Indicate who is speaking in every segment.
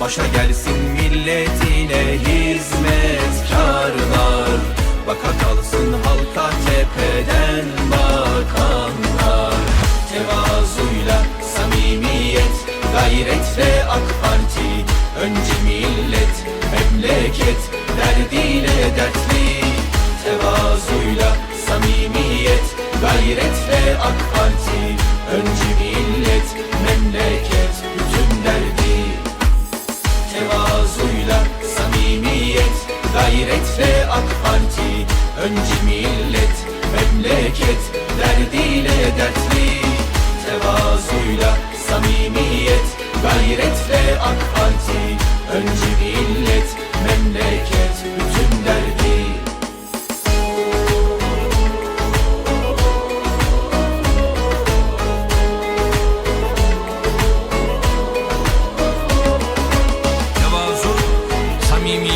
Speaker 1: Başa gelsin milletine hizmetkarlar Baka kalsın halka tepeden bakanlar. Tevazuyla samimiyet Gayretle AK Parti. Önce millet memleket Derdiyle dertli. Tevazuyla samimiyet Gayretle AK Parti. Önce millet Gayretle AK Parti Önce millet memleket Derdiyle dertli. Tevazuyla samimiyet Gayretle AK Parti Önce millet memleket Bütün derdi.
Speaker 2: Tevazu, samimiyet,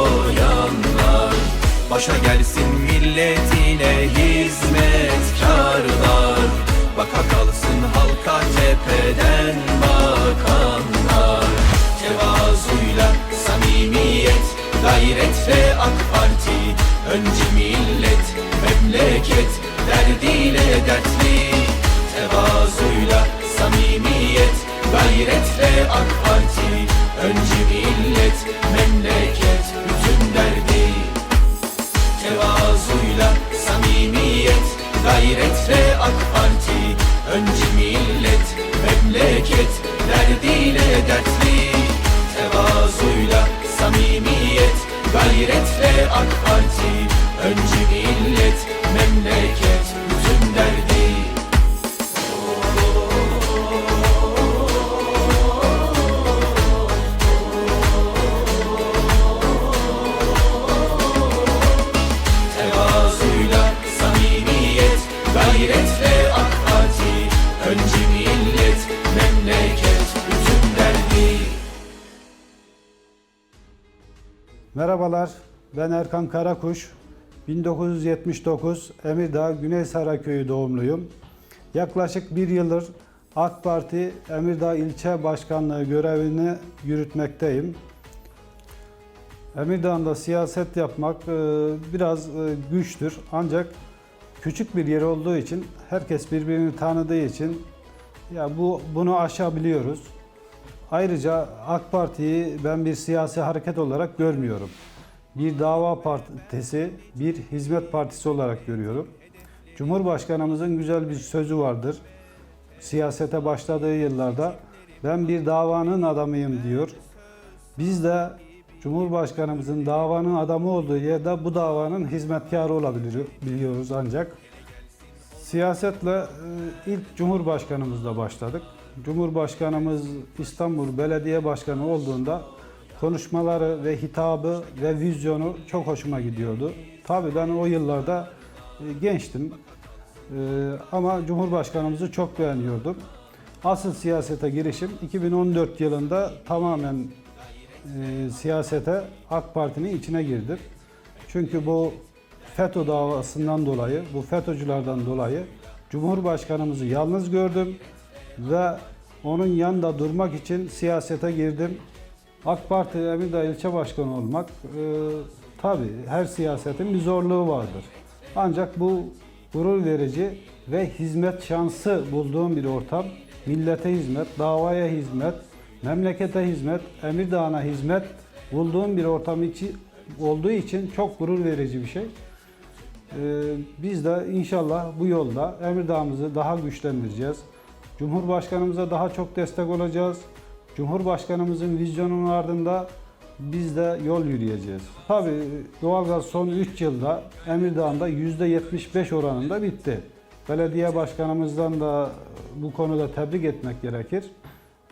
Speaker 1: Başa gelsin milletine hizmetkarlar. Baka kalsın halka tepeden bakanlar
Speaker 3: Merhabalar, ben Erkan Karakuş. 1979 Emirdağ Güneysaray Köyü doğumluyum. Yaklaşık bir yıldır AK Parti Emirdağ İlçe Başkanlığı görevini yürütmekteyim. Emirdağ'da siyaset yapmak e, biraz e, güçtür ancak küçük bir yer olduğu için herkes birbirini tanıdığı için ya bu bunu aşabiliyoruz. Ayrıca AK Parti'yi ben bir siyasi hareket olarak görmüyorum. Bir dava partisi, bir hizmet partisi olarak görüyorum. Cumhurbaşkanımızın güzel bir sözü vardır. Siyasete başladığı yıllarda ben bir davanın adamıyım diyor. Biz de Cumhurbaşkanımızın davanın adamı olduğu yerde bu davanın hizmetkarı olabilir biliyoruz ancak. Siyasetle e, ilk Cumhurbaşkanımızla başladık. Cumhurbaşkanımız İstanbul Belediye Başkanı olduğunda konuşmaları ve hitabı ve vizyonu çok hoşuma gidiyordu. Tabii ben o yıllarda e, gençtim E, ama Cumhurbaşkanımızı çok beğeniyordum. Asıl siyasete girişim 2014 yılında tamamen e, siyasete AK Parti'nin içine girdim. Çünkü bu FETÖ davasından dolayı, bu FETÖ'cülerden dolayı Cumhurbaşkanımızı yalnız gördüm ve onun yanında durmak için siyasete girdim. AK Parti Emirdağ ilçe başkanı olmak e, tabii her siyasetin bir zorluğu vardır. Ancak bu gurur verici ve hizmet şansı bulduğum bir ortam. Millete hizmet, davaya hizmet, memlekete hizmet, Emirdağ'a hizmet bulduğum bir ortam içi, olduğu için çok gurur verici bir şey. Ee, biz de inşallah bu yolda Emirdağ'ımızı daha güçlendireceğiz. Cumhurbaşkanımıza daha çok destek olacağız. Cumhurbaşkanımızın vizyonunun ardında biz de yol yürüyeceğiz. Tabii doğalgaz son 3 yılda Emirdağ'ında %75 oranında bitti. Belediye başkanımızdan da bu konuda tebrik etmek gerekir.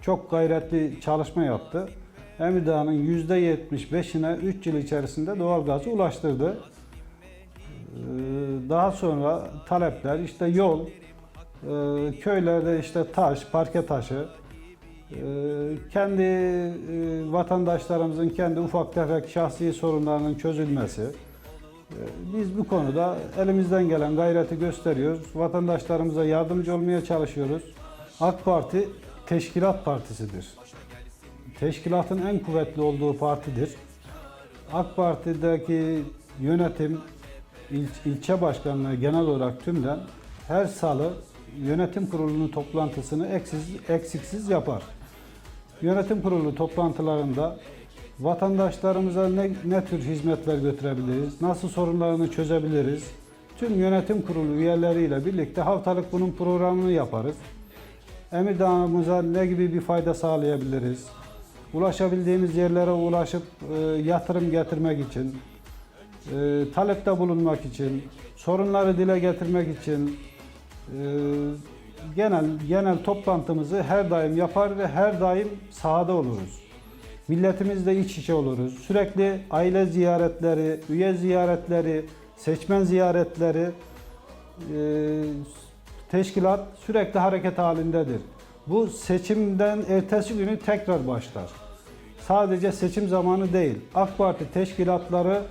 Speaker 3: Çok gayretli çalışma yaptı. Emirdağ'ın %75'ine 3 yıl içerisinde doğalgazı ulaştırdı. Ee, Daha sonra talepler işte yol, e, köylerde işte taş, parke taşı, e, kendi e, vatandaşlarımızın kendi ufak tefek şahsi sorunlarının çözülmesi. E, Biz bu konuda elimizden gelen gayreti gösteriyoruz. Vatandaşlarımıza yardımcı olmaya çalışıyoruz. AK Parti teşkilat partisidir. Teşkilatın en kuvvetli olduğu partidir. AK Parti'deki yönetim, il- ilçe başkanlığı genel olarak tümden her salı yönetim kurulunun toplantısını eksiksiz, eksiksiz yapar. Yönetim kurulu toplantılarında vatandaşlarımıza ne, ne tür hizmetler götürebiliriz, nasıl sorunlarını çözebiliriz, tüm yönetim kurulu üyeleriyle birlikte haftalık bunun programını yaparız. Emirdağ'ımıza ne gibi bir fayda sağlayabiliriz? Ulaşabildiğimiz yerlere ulaşıp e, yatırım getirmek için, e, talepte bulunmak için, sorunları dile getirmek için genel genel toplantımızı her daim yapar ve her daim sahada oluruz. Milletimizle iç içe oluruz. Sürekli aile ziyaretleri, üye ziyaretleri, seçmen ziyaretleri, e, teşkilat sürekli hareket halindedir. Bu seçimden ertesi günü tekrar başlar. Sadece seçim zamanı değil. AK Parti teşkilatları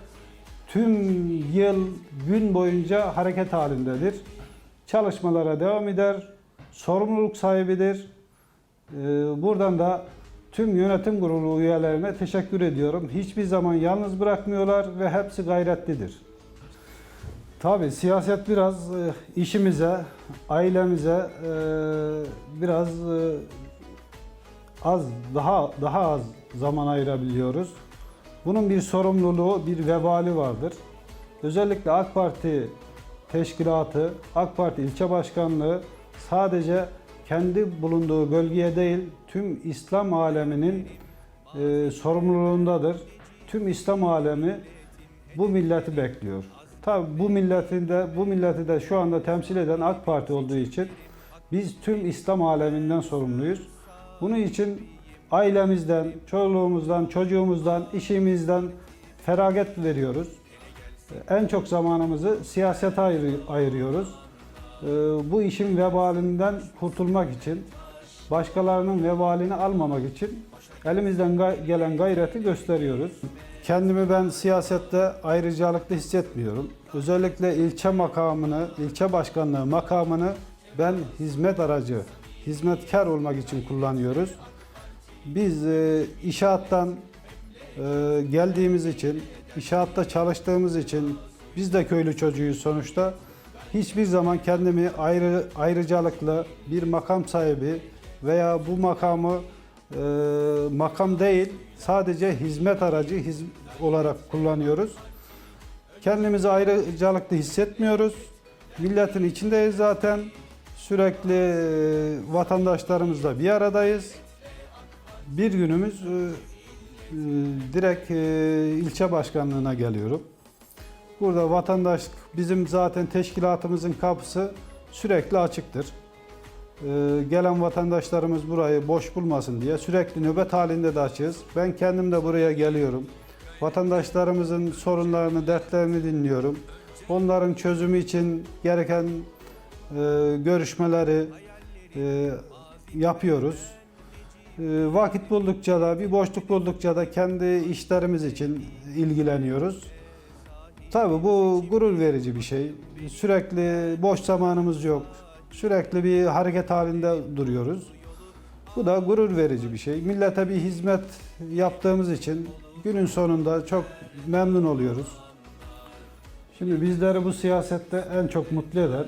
Speaker 3: tüm yıl, gün boyunca hareket halindedir. Çalışmalara devam eder. Sorumluluk sahibidir. Ee, Buradan da tüm yönetim kurulu üyelerine teşekkür ediyorum. Hiçbir zaman yalnız bırakmıyorlar ve hepsi gayretlidir. Tabii siyaset biraz e, işimize, ailemize e, biraz e, az, daha daha az zaman ayırabiliyoruz. Bunun bir sorumluluğu, bir vebali vardır. Özellikle AK Parti teşkilatı, AK Parti ilçe başkanlığı sadece kendi bulunduğu bölgeye değil, tüm İslam aleminin e, sorumluluğundadır. Tüm İslam alemi bu milleti bekliyor. Tabi bu milletin de bu milleti de şu anda temsil eden AK Parti olduğu için biz tüm İslam aleminden sorumluyuz. Bunun için ailemizden, çoluğumuzdan, çocuğumuzdan, işimizden feragat veriyoruz. En çok zamanımızı siyasete ayır- ayırıyoruz. Ee, Bu işin vebalinden kurtulmak için, başkalarının vebalini almamak için elimizden gelen gayreti gösteriyoruz. Kendimi ben siyasette ayrıcalıklı hissetmiyorum. Özellikle ilçe makamını, ilçe başkanlığı makamını ben hizmet aracı, hizmetkar olmak için kullanıyoruz. Biz e, inşaattan e, geldiğimiz için, inşaatta çalıştığımız için biz de köylü çocuğuyuz sonuçta. Hiçbir zaman kendimi ayrı ayrıcalıklı bir makam sahibi veya bu makamı e, makam değil sadece hizmet aracı hiz- olarak kullanıyoruz. Kendimizi ayrıcalıklı hissetmiyoruz. Milletin içindeyiz zaten. Sürekli e, vatandaşlarımızla bir aradayız. Bir günümüz e, direkt e, ilçe başkanlığına geliyorum. Burada vatandaş bizim zaten teşkilatımızın kapısı sürekli açıktır. E, Gelen vatandaşlarımız burayı boş bulmasın diye sürekli nöbet halinde de açığız. Ben kendim de buraya geliyorum. Vatandaşlarımızın sorunlarını, dertlerini dinliyorum. Onların çözümü için gereken e, görüşmeleri e, yapıyoruz. E, vakit buldukça da, bir boşluk buldukça da kendi işlerimiz için ilgileniyoruz. Tabii bu gurur verici bir şey. Sürekli boş zamanımız yok. Sürekli bir hareket halinde duruyoruz. Bu da gurur verici bir şey. Millete bir hizmet yaptığımız için günün sonunda çok memnun oluyoruz. Şimdi bizleri bu siyasette en çok mutlu eden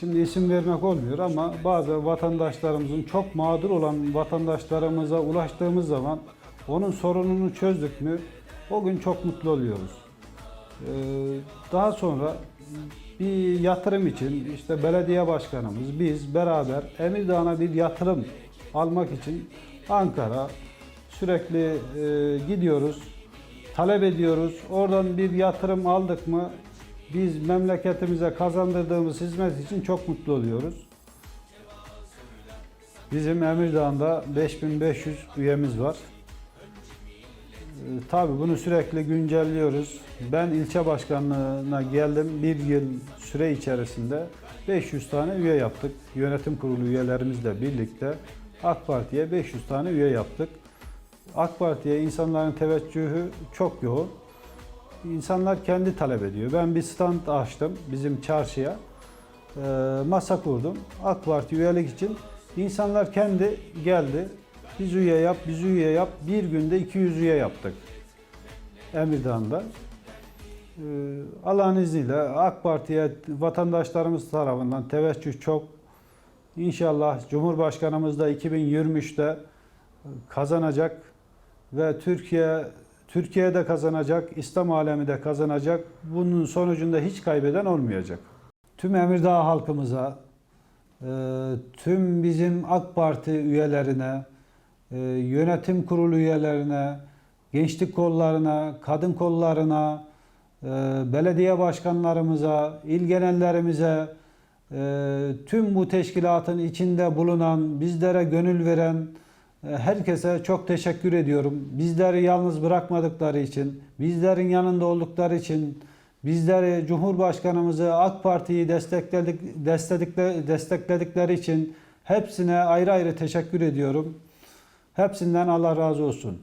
Speaker 3: Şimdi isim vermek olmuyor ama bazı vatandaşlarımızın çok mağdur olan vatandaşlarımıza ulaştığımız zaman onun sorununu çözdük mü o gün çok mutlu oluyoruz. Ee, Daha sonra bir yatırım için işte belediye başkanımız biz beraber Emirdağ'a bir yatırım almak için Ankara sürekli e, gidiyoruz, talep ediyoruz. Oradan bir yatırım aldık mı biz memleketimize kazandırdığımız hizmet için çok mutlu oluyoruz. Bizim Emirdağ'da 5500 üyemiz var. Ee, Tabii bunu sürekli güncelliyoruz. Ben ilçe başkanlığına geldim. Bir yıl süre içerisinde 500 tane üye yaptık. Yönetim kurulu üyelerimizle birlikte AK Parti'ye 500 tane üye yaptık. AK Parti'ye insanların teveccühü çok yoğun. İnsanlar kendi talep ediyor. Ben bir stand açtım bizim çarşıya. Ee, masa kurdum. AK Parti üyelik için. İnsanlar kendi geldi. Biz üye yap, biz üye yap. Bir günde 200 üye yaptık. Emirdağ'da. Ee, Allah'ın izniyle AK Parti'ye vatandaşlarımız tarafından teveccüh çok. İnşallah Cumhurbaşkanımız da 2023'te kazanacak ve Türkiye Türkiye'de kazanacak, İslam alemi de kazanacak. Bunun sonucunda hiç kaybeden olmayacak. Tüm Emirdağ halkımıza, e, tüm bizim AK Parti üyelerine, e, yönetim kurulu üyelerine, gençlik kollarına, kadın kollarına, e, belediye başkanlarımıza, il genellerimize, tüm bu teşkilatın içinde bulunan, bizlere gönül veren herkese çok teşekkür ediyorum. Bizleri yalnız bırakmadıkları için, bizlerin yanında oldukları için, bizleri Cumhurbaşkanımızı AK Parti'yi destekledik, destekledikleri, destekledikleri için hepsine ayrı ayrı teşekkür ediyorum. Hepsinden Allah razı olsun.